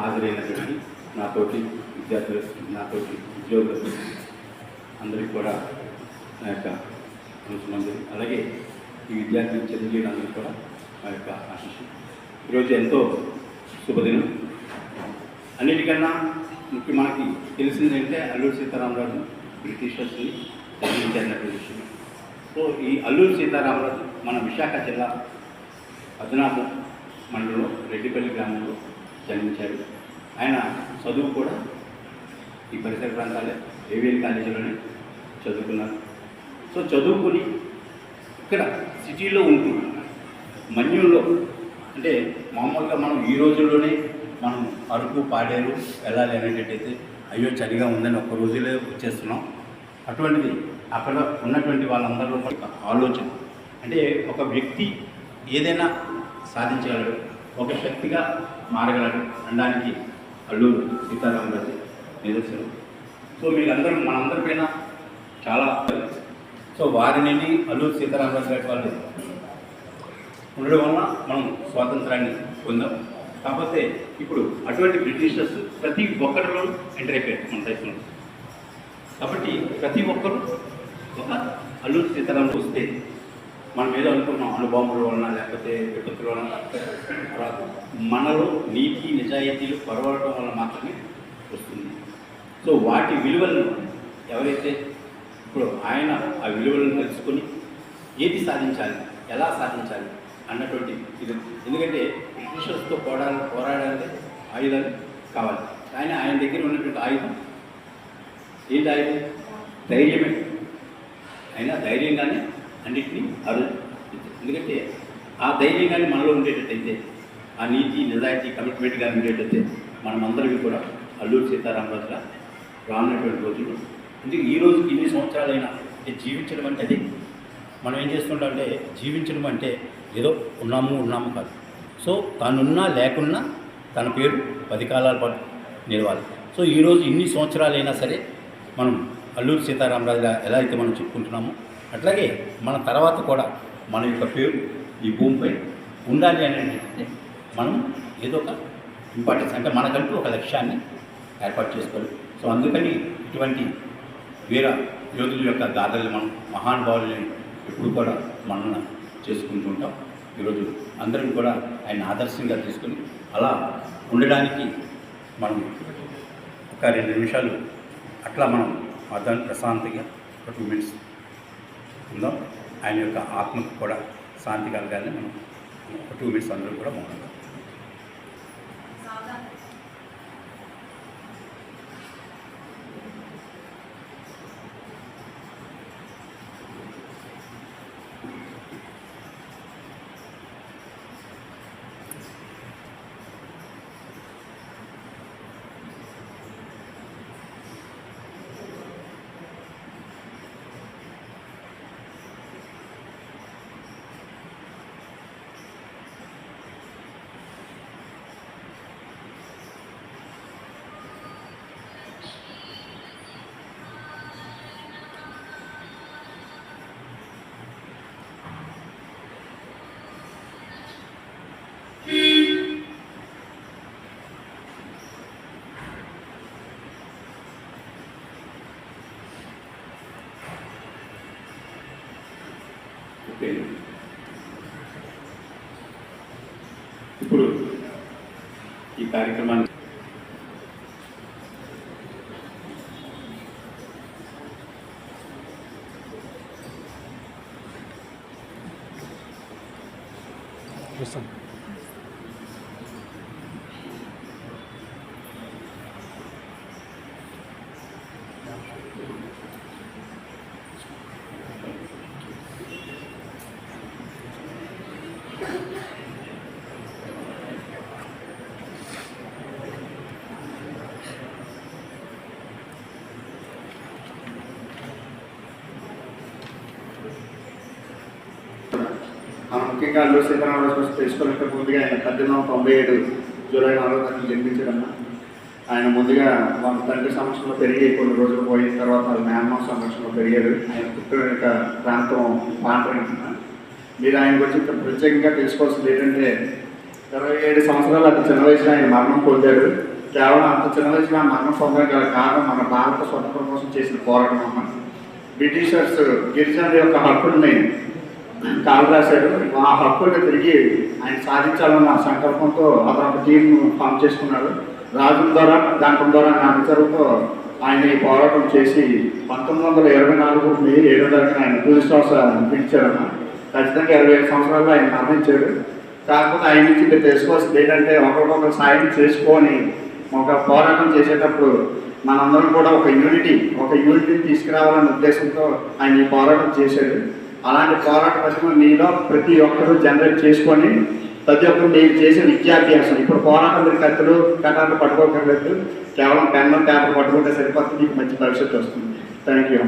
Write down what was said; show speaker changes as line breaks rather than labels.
హాజరైనటువంటి నాతోటి విద్యార్థులు నాతోటి ఉద్యోగులు అందరికీ కూడా నా యొక్క మంది అలాగే ఈ విద్యార్థి చదివేందరికీ కూడా నా యొక్క ఆశీస్సు ఈరోజు ఎంతో శుభదినం. అన్నిటికన్నా ముఖ్య మనకి తెలిసిందంటే అల్లూరు సీతారామరాజు బ్రిటిషర్స్ని తగ్గించారన్నటువంటి విషయం. సో ఈ అల్లూరు సీతారామరాజు మన విశాఖ జిల్లా పద్నాభం మండలంలో రెడ్డిపల్లి గ్రామంలో జన్మించారు ఆయన చదువు కూడా ఈ పరిసర ప్రాంతాలే ఏవిఎన్ కాలేజీలోనే చదువుకున్నారు. సో చదువుకుని ఇక్కడ సిటీలో ఉంటూ మన్యంలో అంటే మామూలుగా మనం ఈ రోజుల్లోనే మనం అరకు పాడేరు వెళ్ళాలి అనేటట్టయితే అయ్యో చలిగా ఉందని ఒక్క రోజులే వచ్చేస్తున్నాం. అటువంటిది అక్కడ ఉన్నటువంటి వాళ్ళందరిలో ఆలోచన. అంటే ఒక వ్యక్తి ఏదైనా సాధించగలడు. ఒక శక్తిగా మారగలడు అనడానికి అల్లూరు సీతారామరాజు నిదర్శనం. సో మీరందరూ మనందరిపైన చాలా సో వారిని అల్లూరు సీతారామరాజు గారి వాళ్ళు ఉండడం వలన మనం స్వాతంత్రాన్ని పొందాం. కాకపోతే ఇప్పుడు అటువంటి బ్రిటిషర్స్ ప్రతి ఒక్కరిలో ఎంటర్ అయిపోయారు మన దేశంలో. కాబట్టి ప్రతి ఒక్కరూ ఒక అల్లూరు సీతారాం వస్తే మనం ఏదో అనుకున్నాం అనుభవముల వలన లేకపోతే విపత్తుల వలన. రాదు మనలో నీతి నిజాయితీలు పొరవడటం వల్ల మాత్రమే వస్తుంది. సో వాటి విలువలను ఎవరైతే ఇప్పుడు ఆయన ఆ విలువలను తెలుసుకొని ఏది సాధించాలి ఎలా సాధించాలి అన్నటువంటి ఇది. ఎందుకంటే బ్రిటిషర్స్తో పోరాడాలి పోరాడాలంటే ఆయుధాలు కావాలి. కానీ ఆయన దగ్గర ఉన్నటువంటి ఆయుధం ఏంటి ఆయుధం? ధైర్యమే. అయినా ధైర్యంగానే అన్నింటినీ అరు ఎందుకంటే ఆ ధైర్యం కానీ మనలో ఉండేటట్టయితే ఆ నీతి నిజాయితీ కమిట్మెంట్ కానీ ఉండేటైతే మనమందరికీ కూడా అల్లూరు సీతారామరాజుగా రానున్నటువంటి రోజులు. ఎందుకు ఈ రోజు ఇన్ని సంవత్సరాలైనా అంటే జీవించడం అంటే అదే. మనం ఏం చేస్తుంటాం అంటే జీవించడం అంటే ఏదో ఉన్నాము ఉన్నాము కాదు. సో తానున్నా లేకున్నా తన పేరు పది కాలాల పాటు నిలవాలి. సో ఈరోజు ఇన్ని సంవత్సరాలైనా సరే మనం అల్లూరు సీతారామరాజుగా ఎలా అయితే మనం చెప్పుకుంటున్నామో అట్లాగే మన తర్వాత కూడా మన యొక్క పేరు ఈ భూమిపై ఉండాలి అని అంటే మనం ఏదో ఒక ఇంపార్టెన్స్ అంటే మనకంటూ ఒక లక్ష్యాన్ని ఏర్పాటు చేసుకోవాలి. సో అందుకని ఇటువంటి వీర యోధుల యొక్క గాథలు మనం మహానుభావుల్ని ఎప్పుడు కూడా మనం చేసుకుంటూ ఉంటాం. ఈరోజు అందరం కూడా ఆయన ఆదర్శంగా తీసుకొని అలా ఉండడానికి మనం ఒక రెండు నిమిషాలు అట్లా మనం అతను ప్రశాంతంగా ఒక టూ మినిట్స్ ఉందాం. ఆయన యొక్క ఆత్మకు కూడా శాంతి కలగాలని మనం టూ మినిట్స్ అందరూ కూడా మౌనంగా. పేరు ఇప్పుడు ఈ కార్యక్రమాన్ని
చూస్తాం
మనం ముఖ్యంగా అల్లు సీతారామరాజు గురించి తెలుసుకోవాలంటే ముందుగా ఆయన పద్దెనిమిది వందల తొంభై ఏడు జూలై నాలుగో తారీఖు జన్మించడం ఆయన ముందుగా వాళ్ళ తండ్రి సంవత్సరంలో పెరిగి కొన్ని రోజులు పోయిన తర్వాత వాళ్ళ మేనమ్మ సమక్షంలో పెరిగాడు. ఆయన పుట్టిన యొక్క ప్రాంతం పాండ్రంటున్న మీరు ఆయన గురించి ప్రత్యేకంగా తెలుసుకోవాల్సింది ఏంటంటే ఇరవై ఏడు సంవత్సరాలు అతి చిన్న వయసులో ఆయన మరణం పొందాడు. కేవలం అంత చిన్న వయసులో ఆ మరణం పొందడం గల కారణం మన భారత స్వతంత్రం కోసం చేసిన పోరాటం అమ్మ. బ్రిటిషర్స్ గిరిజనుల యొక్క హక్కుల్ని కాలు రాశాడు ఆ హక్కులు తిరిగి ఆయన సాధించాలన్న సంకల్పంతో అతను ఒక టీం ఫామ్ చేసుకున్నాడు. రాజుల ద్వారా దాంట్లో ద్వారా నా అనుచరులతో ఆయన ఈ పోరాటం చేసి పంతొమ్మిది వందల ఇరవై నాలుగు మే ఏడో తారీఖున ఆయన టూరిస్ట్ హౌస్ పిలిచారన్న ఖచ్చితంగా ఇరవై ఐదు సంవత్సరాల్లో ఆయన మరణించాడు కాకపోతే ఆయన నుంచి మీరు తెలుసుకోవాల్సింది ఏంటంటే ఒకరికొకరు సాయం చేసుకొని ఒక పోరాటం చేసేటప్పుడు మనందరం కూడా ఒక యూనిటీ ఒక యూనిటీని తీసుకురావాలనే ఉద్దేశంతో ఆయన ఈ పోరాటం చేశాడు. అలాంటి పోరాట పథకం మీలో ప్రతి ఒక్కరూ జనరేట్ చేసుకొని ప్రతి ఒక్కరు మీరు చేసే విద్యాభ్యాసం. ఇప్పుడు పోరాటం మీరు కత్తులు కట్టాలు పట్టుకోకర్లేదు కేవలం పెన్ను పేపర్ పట్టుకుంటే సరిపోతుంది మీకు మంచి భవిష్యత్తు వస్తుంది. Thank you